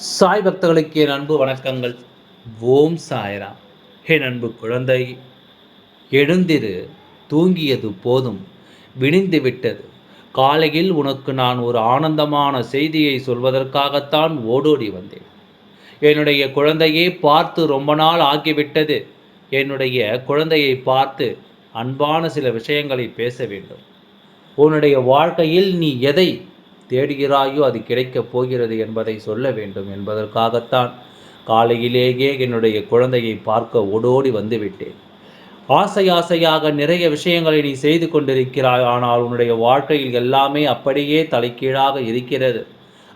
சாய் பக்தர்களுக்கு என் அன்பு வணக்கங்கள். ஓம் சாய்ரா என் அன்பு குழந்தை. எழுந்திரு. தூங்கியது போதும். விடிந்து விட்டது. காலையில் உனக்கு நான் ஒரு ஆனந்தமான செய்தியை சொல்வதற்காகத்தான் ஓடோடி வந்தேன். என்னுடைய குழந்தையை பார்த்து ரொம்ப நாள் ஆகிவிட்டது. என்னுடைய குழந்தையை பார்த்து அன்பான சில விஷயங்களை பேச வேண்டும். உன்னுடைய வாழ்க்கையில் நீ எதை தேடுகிறாயோ அது கிடைக்கப் போகிறது என்பதை சொல்ல வேண்டும் என்பதற்காகத்தான் காலையிலேயே என்னுடைய குழந்தையை பார்க்க ஓடோடி வந்துவிட்டேன். ஆசை ஆசையாக நிறைய விஷயங்களை நீ செய்து கொண்டிருக்கிறாய் ஆனால் உன்னுடைய வாழ்க்கையில் எல்லாமே அப்படியே தலைக்கீழாக இருக்கிறது.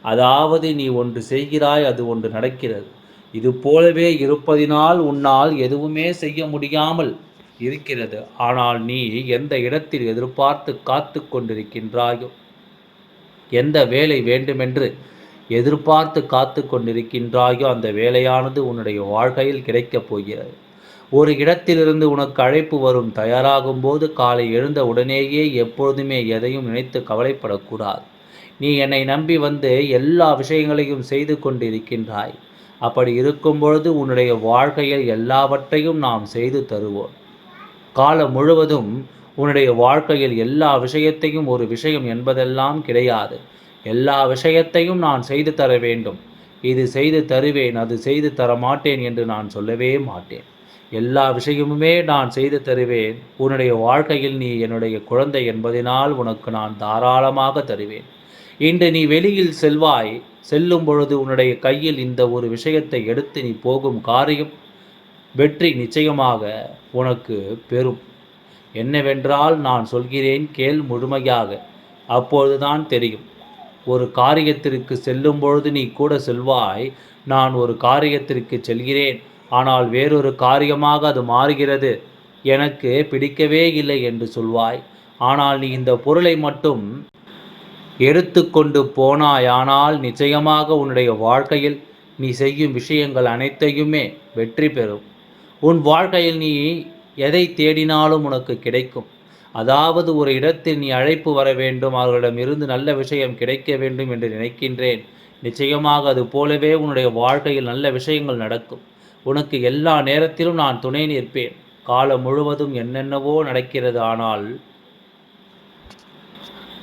அதாவது நீ ஒன்று செய்கிறாய் அது ஒன்று நடக்கிறது. இது போலவே இருப்பதினால் உன்னால் எதுவுமே செய்ய முடியாமல் இருக்கிறது. ஆனால் நீ எந்த இடத்தில் எதிர்பார்த்து காத்து கொண்டிருக்கின்றாயோ? எந்த வேலை வேண்டுமென்று எதிர்பார்த்து காத்து கொண்டிருக்கின்றாயோ அந்த வேலையானது உன்னுடைய வாழ்க்கையில் கிடைக்கப் போகிறது. ஒரு இடத்திலிருந்து உனக்கு அழைப்பு வரும் தயாராகும் போது காலை எழுந்த உடனேயே எப்பொழுதுமே எதையும் நினைத்து கவலைப்படக்கூடாது. நீ என்னை நம்பி வந்து எல்லா விஷயங்களையும் செய்து கொண்டிருக்கின்றாய். அப்படி இருக்கும் பொழுது உன்னுடைய வாழ்க்கையில் எல்லாவற்றையும் நாம் செய்து தருவோம். காலம் முழுவதும் உன்னுடைய வாழ்க்கையில் எல்லா விஷயத்தையும் ஒரு விஷயம் என்பதெல்லாம் கிடையாது. எல்லா விஷயத்தையும் நான் செய்து தர வேண்டும். இது செய்து தருவேன் அது செய்து தர மாட்டேன் என்று நான் சொல்லவே மாட்டேன். எல்லா விஷயமுமே நான் செய்து தருவேன். உன்னுடைய வாழ்க்கையில் நீ என்னுடைய குழந்தை என்பதனால் உனக்கு நான் தாராளமாக தருவேன். இன்று நீ வெளியில் செல்வாய் செல்லும் பொழுது உன்னுடைய கையில் இந்த ஒரு விஷயத்தை எடுத்து நீ போகும் காரியம் வெற்றி நிச்சயமாக உனக்கு பெறும் என்னவென்றால் நான் சொல்கிறேன் கேள் முழுமையாக. அப்பொழுதுதான் தெரியும். ஒரு காரியத்திற்கு செல்லும் பொழுது நீ கூட செல்வாய். நான் ஒரு காரியத்திற்கு செல்கிறேன். ஆனால் வேறொரு காரியமாக அது மாறுகிறது. எனக்கு பிடிக்கவே இல்லை என்று சொல்வாய். ஆனால் நீ இந்த பொருளை மட்டும் எடுத்துக்கொண்டு போனாயானால் நிச்சயமாக உன்னுடைய வாழ்க்கையில் நீ செய்யும் விஷயங்கள் அனைத்தையுமே வெற்றி பெறும். உன் வாழ்க்கையில் நீ எதை தேடினாலும் உனக்கு கிடைக்கும். அதாவது ஒரு இடத்தில் நீ அழைப்பு வர வேண்டும் அவர்களிடமிருந்து நல்ல விஷயம் கிடைக்க வேண்டும் என்று நினைக்கின்றேன். நிச்சயமாக அது போலவே உன்னுடைய வாழ்க்கையில் நல்ல விஷயங்கள் நடக்கும். உனக்கு எல்லா நேரத்திலும் நான் துணை நிற்பேன். காலம் முழுவதும் என்னென்னவோ நடக்கிறது ஆனால்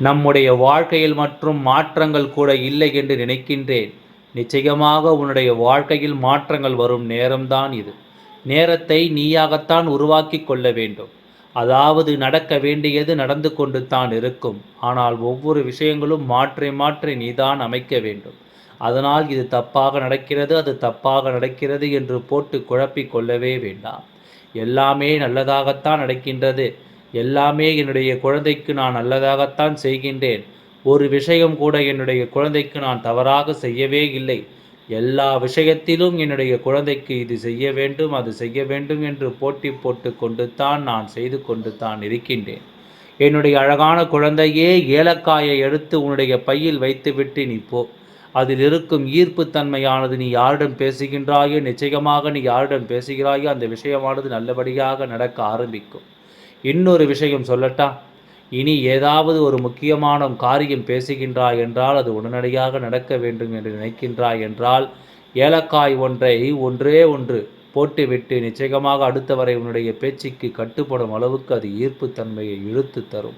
நம்முடைய வாழ்க்கையில் மற்றும் மாற்றங்கள் கூட இல்லை என்று நினைக்கின்றேன். நிச்சயமாக உன்னுடைய வாழ்க்கையில் மாற்றங்கள் வரும் நேரம்தான் இது. நேரத்தை நீயாகத்தான் உருவாக்கி கொள்ள வேண்டும். அதாவது நடக்க வேண்டியது நடந்து கொண்டு தான் இருக்கும். ஆனால் ஒவ்வொரு விஷயங்களும் மாற்றி மாற்றி நீதான் அமைக்க வேண்டும். அதனால் இது தப்பாக நடக்கிறது அது தப்பாக நடக்கிறது என்று போட்டு குழப்பிக் கொள்ளவே வேண்டாம். எல்லாமே நல்லதாகத்தான் நடக்கின்றது. எல்லாமே என்னுடைய குழந்தைக்கு நான் நல்லதாகத்தான் செய்கின்றேன். ஒரு விஷயம் கூட என்னுடைய குழந்தைக்கு நான் தவறாக செய்யவே இல்லை. எல்லா விஷயத்திலும் என்னுடைய குழந்தைக்கு இது செய்ய வேண்டும் அது செய்ய வேண்டும் என்று போட்டி போட்டு கொண்டு தான் நான் செய்து கொண்டு தான் இருக்கின்றேன். என்னுடைய அழகான குழந்தையே ஏலக்காயை எடுத்து உன்னுடைய பையில் வைத்துவிட்டு நீ போ. அதில் இருக்கும் ஈர்ப்பு தன்மையானது நீ யாரிடம் பேசுகின்றாயோ நிச்சயமாக நீ யாரிடம் பேசுகிறாயோ அந்த விஷயமானது நல்லபடியாக நடக்க ஆரம்பிக்கும். இன்னொரு விஷயம் சொல்லட்டா? இனி ஏதாவது ஒரு முக்கியமான காரியம் பேசுகின்றாய் என்றால் அது உடனடியாக நடக்க வேண்டும் என்று நினைக்கின்றாய் என்றால் ஏலக்காய் ஒன்றை ஒன்றே ஒன்று போட்டுவிட்டு நிச்சயமாக அடுத்தவரை உன்னுடைய பேச்சுக்கு கட்டுப்படும் அளவுக்கு அது ஈர்ப்புத்தன்மையை இழுத்து தரும்.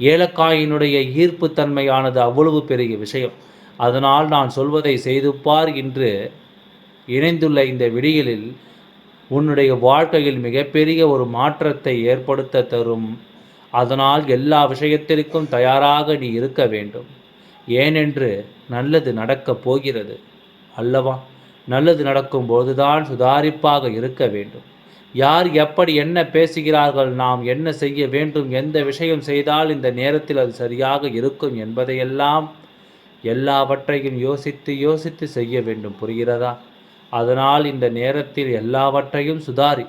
ஏலக்காயினுடைய ஈர்ப்புத்தன்மையானது அவ்வளவு பெரிய விஷயம். அதனால் நான் சொல்வதை செய்துப்பார் என்று இணைந்துள்ள இந்த விடியலில் உன்னுடைய வாழ்க்கையில் மிகப்பெரிய ஒரு மாற்றத்தை ஏற்படுத்த தரும் அதனால் எல்லா விஷயத்திற்கும் தயாராக நீ இருக்க வேண்டும். ஏனென்று நல்லது நடக்கப் போகிறது. அல்லவா? நல்லது நடக்கும்போதுதான் சுதாரிப்பாக இருக்க வேண்டும். யார் எப்படி என்ன பேசுகிறார்கள் நாம் என்ன செய்ய வேண்டும் எந்த விஷயம் செய்தால் இந்த நேரத்தில் அது சரியாக இருக்கும் என்பதையெல்லாம் எல்லாவற்றையும் யோசித்து யோசித்து செய்ய வேண்டும். புரிகிறதா? அதனால் இந்த நேரத்தில் எல்லாவற்றையும் சுதாரி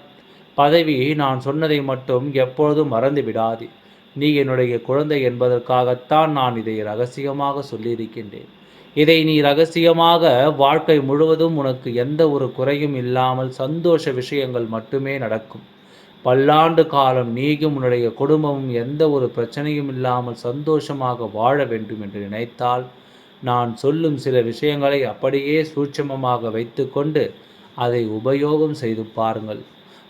பதவி நான் சொன்னதை மட்டும் எப்பொழுதும் மறந்து விடாது நீ என்னுடைய குழந்தை என்பதற்காகத்தான் நான் இதை ரகசியமாக சொல்லியிருக்கின்றேன். இதை நீ ரகசியமாக வாழ்க்கை முழுவதும் உனக்கு எந்த ஒரு குறையும் இல்லாமல் சந்தோஷ விஷயங்கள் மட்டுமே நடக்கும். பல்லாண்டு காலம் நீயும் உன்னுடைய குடும்பமும் எந்த ஒரு பிரச்சனையும் இல்லாமல் சந்தோஷமாக வாழ வேண்டும் என்று நினைத்தால் நான் சொல்லும் சில விஷயங்களை அப்படியே சூட்சமமாக வைத்துக்கொண்டு அதை உபயோகம் செய்து பாருங்கள்.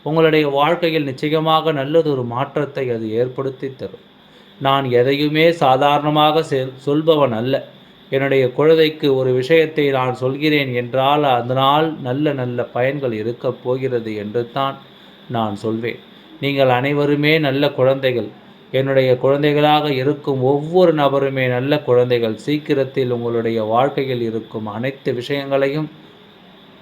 உங்களுடைய வாழ்க்கையில் நிச்சயமாக நல்லதொரு மாற்றத்தை அது ஏற்படுத்தி தரும். நான் எதையுமே சாதாரணமாக சொல்பவன் அல்ல. என்னுடைய குழந்தைக்கு ஒரு விஷயத்தை நான் சொல்கிறேன் என்றால் அதனால் நல்ல நல்ல பயன்கள் இருக்கப் போகிறது என்று தான் நான் சொல்வேன். நீங்கள் அனைவருமே நல்ல குழந்தைகள். என்னுடைய குழந்தைகளாக இருக்கும் ஒவ்வொரு நபருமே நல்ல குழந்தைகள். சீக்கிரத்தில் உங்களுடைய வாழ்க்கையில் இருக்கும் அனைத்து விஷயங்களையும்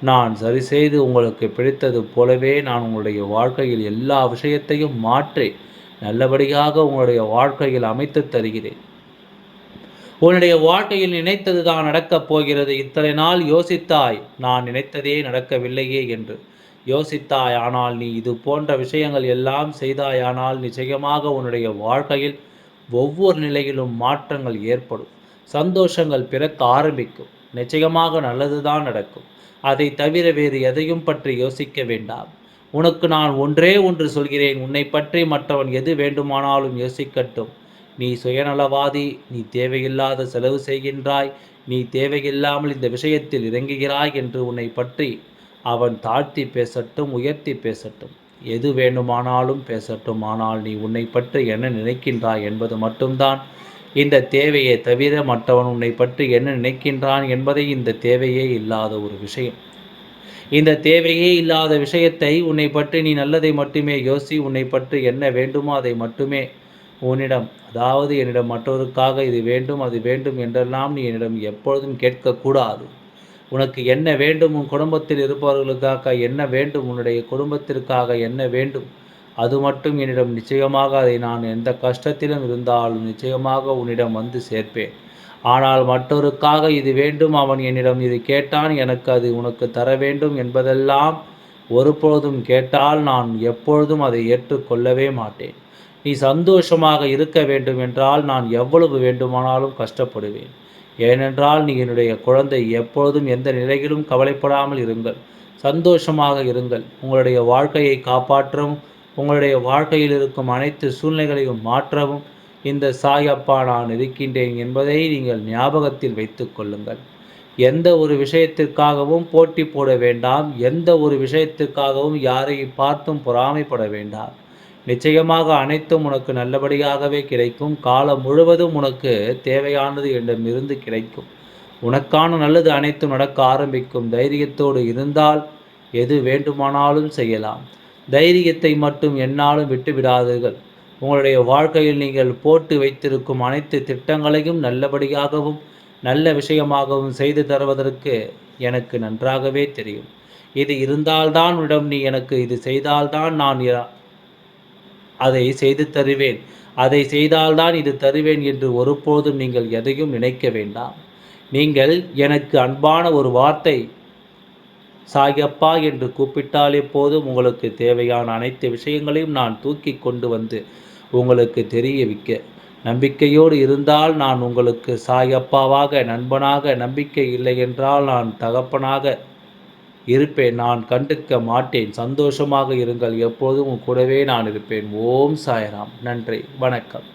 நான் சரி செய்து உங்களுக்கு பிடித்தது போலவே நான் உங்களுடைய வாழ்க்கையில் எல்லா விஷயத்தையும் மாற்றி நல்லபடியாக உங்களுடைய வாழ்க்கையில் அமைத்து தருகிறேன். உன்னுடைய வாழ்க்கையில் நினைத்தது தான் நடக்கப் போகிறது. இத்தனை நாள் யோசித்தாய் நான் நினைத்ததே நடக்கவில்லையே என்று. யோசித்தாய் ஆனால் நீ இது போன்ற விஷயங்கள் எல்லாம் செய்தாயானால் நிச்சயமாக உன்னுடைய வாழ்க்கையில் ஒவ்வொரு நிலையிலும் மாற்றங்கள் ஏற்படும். சந்தோஷங்கள் பிறக்க ஆரம்பிக்கும். நிச்சயமாக நல்லதுதான் நடக்கும். அதை தவிர வேறு எதையும் பற்றி யோசிக்க வேண்டாம். உனக்கு நான் ஒன்றே ஒன்று சொல்கிறேன். உன்னை பற்றி மற்றவன் எது வேண்டுமானாலும் யோசிக்கட்டும். நீ சுயநலவாதி நீ தேவையில்லாத செலவு செய்கின்றாய் நீ தேவையில்லாமல் இந்த விஷயத்தில் இறங்குகிறாய் என்று உன்னை பற்றி அவன் தாழ்த்தி பேசட்டும் உயர்த்தி பேசட்டும். எது வேண்டுமானாலும் பேசட்டும். ஆனால் நீ உன்னை பற்றி என்ன நினைக்கின்றாய் என்பது மட்டும்தான். இந்த தேவையை தவிர மற்றவன் உன்னை பற்றி என்ன நினைக்கின்றான் என்பதை இந்த தேவையே இல்லாத ஒரு விஷயம். இந்த தேவையே இல்லாத விஷயத்தை உன்னை பற்றி நீ நல்லதை மட்டுமே யோசி உன்னை பற்றி என்ன வேண்டுமோ அதை மட்டுமே உன்னிடம் அதாவது என்னிடம் மற்றவருக்காக இது வேண்டும் அது வேண்டும் என்றெல்லாம் நீ என்னிடம் எப்பொழுதும் கேட்கக்கூடாது. உனக்கு என்ன வேண்டும் உன் குடும்பத்தில் இருப்பவர்களுக்காக என்ன வேண்டும் உன்னுடைய குடும்பத்திற்காக என்ன வேண்டும்? அது மட்டும் என்னிடம் நிச்சயமாக அதை நான் எந்த கஷ்டத்திலும் இருந்தாலும் நிச்சயமாக உன்னிடம் வந்து சேர்ப்பேன். ஆனால் மற்றொருக்காக இது வேண்டும் அவன் என்னிடம் இது கேட்டான் எனக்கு அது உனக்கு தர வேண்டும் என்பதெல்லாம் ஒருபொழுதும் கேட்டால் நான் எப்பொழுதும் அதை ஏற்றுக்கொள்ளவே மாட்டேன். நீ சந்தோஷமாக இருக்க வேண்டும் என்றால் நான் எவ்வளவு வேண்டுமானாலும் கஷ்டப்படுவேன். ஏனென்றால் நீ என்னுடைய குழந்தை எப்பொழுதும் எந்த நிலையிலும் கவலைப்படாமல் இருங்கள். சந்தோஷமாக இருங்கள். உங்களுடைய வாழ்க்கையை காப்பாற்றவும் உங்களுடைய வாழ்க்கையில் இருக்கும் அனைத்து சூழ்நிலைகளையும் மாற்றவும் இந்த சாயப்பா நான் இருக்கின்றேன் என்பதை நீங்கள் ஞாபகத்தில் வைத்து கொள்ளுங்கள். எந்த ஒரு விஷயத்திற்காகவும் போட்டி போட வேண்டாம். எந்த ஒரு விஷயத்திற்காகவும் யாரையும் பார்த்தும் பொறாமைப்பட வேண்டாம். நிச்சயமாக அனைத்தும் உனக்கு நல்லபடியாகவே கிடைக்கும். காலம் முழுவதும் உனக்கு தேவையானது என்னிடமிருந்து கிடைக்கும். உனக்கான நல்லது அனைத்தும் நடக்க ஆரம்பிக்கும். தைரியத்தோடு இருந்தால் எது வேண்டுமானாலும் செய்யலாம். தைரியத்தை மட்டும் என்னாலும் விட்டுவிடாதீர்கள். உங்களுடைய வாழ்க்கையில் நீங்கள் போட்டு வைத்திருக்கும் அனைத்து திட்டங்களையும் நல்லபடியாகவும் நல்ல விஷயமாகவும் செய்து தருவதற்கு எனக்கு நன்றாகவே தெரியும். இது இருந்தால்தான் உன்னிடம் நீ எனக்கு இது செய்தால்தான் நான் அதை செய்து தருவேன். அதை செய்தால்தான் இது தருவேன் என்று ஒருபோதும் நீங்கள் எதையும் நினைக்க வேண்டாம். நீங்கள் எனக்கு அன்பான ஒரு வார்த்தை சாயப்பா என்று கூப்பிட்டாலே போதும் உங்களுக்கு தேவையான அனைத்து விஷயங்களையும் நான் தூக்கி கொண்டு வந்து உங்களுக்கு தெரியவிக்க நம்பிக்கையோடு இருந்தால் நான் உங்களுக்கு சாயப்பாவாக நண்பனாக நம்பிக்கை இல்லை என்றால் நான் தகப்பனாக இருப்பேன். நான் கண்டுக்க மாட்டேன். சந்தோஷமாக இருங்கள். எப்போதும் கூடவே நான் இருப்பேன். ஓம் சாய்ராம். நன்றி. வணக்கம்.